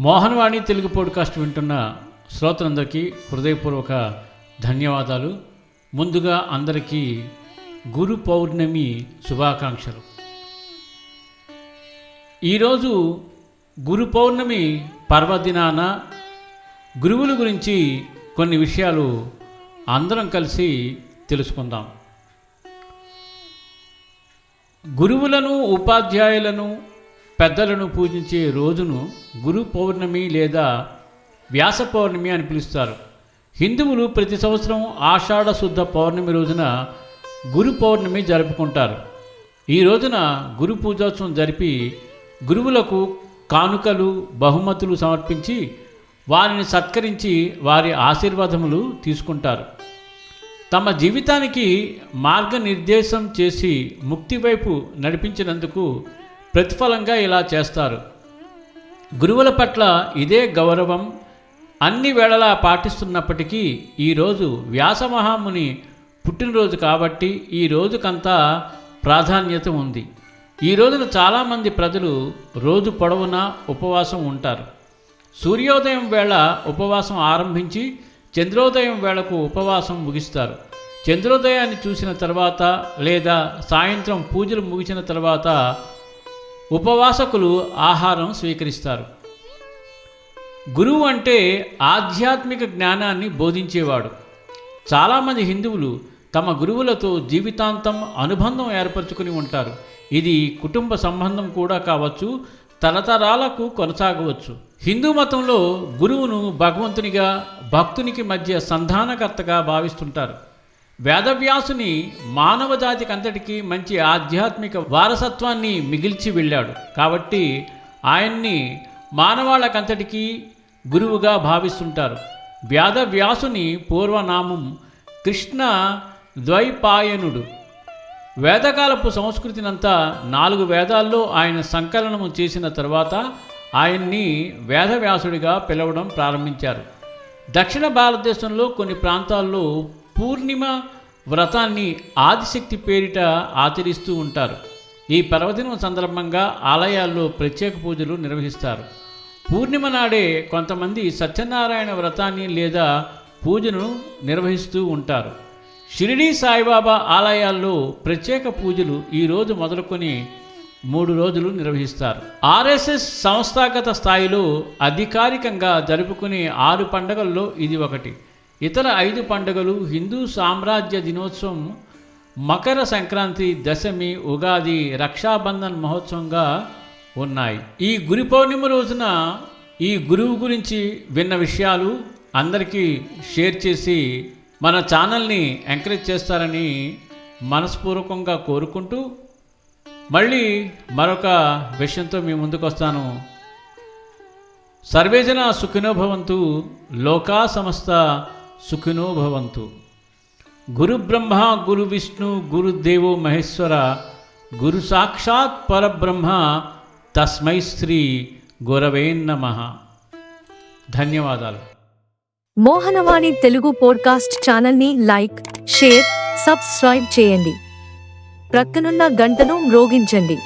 Mohan Vani Telugu podcast వింటున్న శ్రోతలందరికీ హృదయపూర్వక ధన్యవాదాలు. ముందుగా అందరికీ గురు పౌర్ణమి శుభాకాంక్షలు. ఈరోజు గురు పౌర్ణమి పర్వదినాన గురువుల గురించి కొన్ని విషయాలు అందరం కలిసి తెలుసుకుందాం. గురువులను ఉపాధ్యాయులను పెద్దలను పూజించే రోజును గురు పౌర్ణమి లేదా వ్యాస పౌర్ణమి అని పిలుస్తారు. హిందువులు ప్రతి సంవత్సరం ఆషాఢ శుద్ధ పౌర్ణమి రోజున గురు పౌర్ణమి జరుపుకుంటారు. ఈ రోజున గురు పూజోత్సవం జరిపి గురువులకు కానుకలు బహుమతులు సమర్పించి వారిని సత్కరించి వారి ఆశీర్వాదములు తీసుకుంటారు. తమ జీవితానికి మార్గనిర్దేశం చేసి ముక్తి వైపు నడిపించినందుకు ప్రతిఫలంగా ఇలా చేస్తారు. గురువుల పట్ల ఇదే గౌరవం అన్ని వేళలా పాటిస్తున్నప్పటికీ ఈరోజు వ్యాసమహాముని పుట్టినరోజు కాబట్టి ఈ రోజుకంతా ప్రాధాన్యత ఉంది. ఈ రోజున చాలామంది ప్రజలు రోజు పొడవునా ఉపవాసం ఉంటారు. సూర్యోదయం వేళ ఉపవాసం ఆరంభించి చంద్రోదయం వేళకు ఉపవాసం ముగిస్తారు. చంద్రోదయాన్ని చూసిన తర్వాత లేదా సాయంత్రం పూజలు ముగిసిన తర్వాత ఉపవాసకులు ఆహారం స్వీకరిస్తారు. గురువు అంటే ఆధ్యాత్మిక జ్ఞానాన్ని బోధించేవాడు. చాలామంది హిందువులు తమ గురువులతో జీవితాంతం అనుబంధం ఏర్పరచుకుని ఉంటారు. ఇది కుటుంబ సంబంధం కూడా కావచ్చు తరతరాలకు కొనసాగవచ్చు. హిందూ మతంలో గురువును భగవంతునిగా భక్తునికి మధ్య సంధానకర్తగా భావిస్తుంటారు. వేదవ్యాసుని మానవ జాతికి అంతటికీ మంచి ఆధ్యాత్మిక వారసత్వాన్ని మిగిల్చి వెళ్ళాడు. కాబట్టి ఆయన్ని మానవాళకంతటికీ గురువుగా భావిస్తుంటారు. వేదవ్యాసుని పూర్వనామం కృష్ణ ద్వైపాయనుడు. వేదకాలపు సంస్కృతినంతా నాలుగు వేదాల్లో ఆయన సంకలనము చేసిన తర్వాత ఆయన్ని వేదవ్యాసుడిగా పిలవడం ప్రారంభించారు. దక్షిణ భారతదేశంలో కొన్ని ప్రాంతాల్లో పూర్ణిమ వ్రతాన్ని ఆదిశక్తి పేరిట ఆచరిస్తూ ఉంటారు. ఈ పర్వదినం సందర్భంగా ఆలయాల్లో ప్రత్యేక పూజలు నిర్వహిస్తారు. పూర్ణిమ నాడే కొంతమంది సత్యనారాయణ వ్రతాన్ని లేదా పూజను నిర్వహిస్తూ ఉంటారు. షిరిడీ సాయిబాబా ఆలయాల్లో ప్రత్యేక పూజలు ఈరోజు మొదలుకొని మూడు రోజులు నిర్వహిస్తారు. ఆర్ఎస్ఎస్ సంస్థాగత స్థాయిలో అధికారికంగా జరుపుకునే ఆరు పండగల్లో ఇది ఒకటి. ఇతర ఐదు పండుగలు హిందూ సామ్రాజ్య దినోత్సవం మకర సంక్రాంతి దశమి ఉగాది రక్షాబంధన్ మహోత్సవంగా ఉన్నాయి. ఈ గురు పౌర్ణిమ రోజున ఈ గురువు గురించి విన్న విషయాలు అందరికీ షేర్ చేసి మన ఛానల్ని ఎంకరేజ్ చేస్తారని మనస్పూర్వకంగా కోరుకుంటూ మళ్ళీ మరొక విషయంతో మీ ముందుకు వస్తాను సర్వేజన సుఖినోభవంతు లోకా సమస్త సుఖినో భవంతు. గురుబ్రహ్మ గురు విష్ణు గురుదేవో మహేశ్వర గురు సాక్షాత్ పరబ్రహ్మ తస్మై శ్రీ గురవే నమ. ధన్యవాదాలు. మోహనవాణి తెలుగు పోడ్కాస్ట్ ఛానల్ని లైక్ షేర్ సబ్స్క్రైబ్ చేయండి. ప్రక్కనున్న గంటను మ్రోగించండి.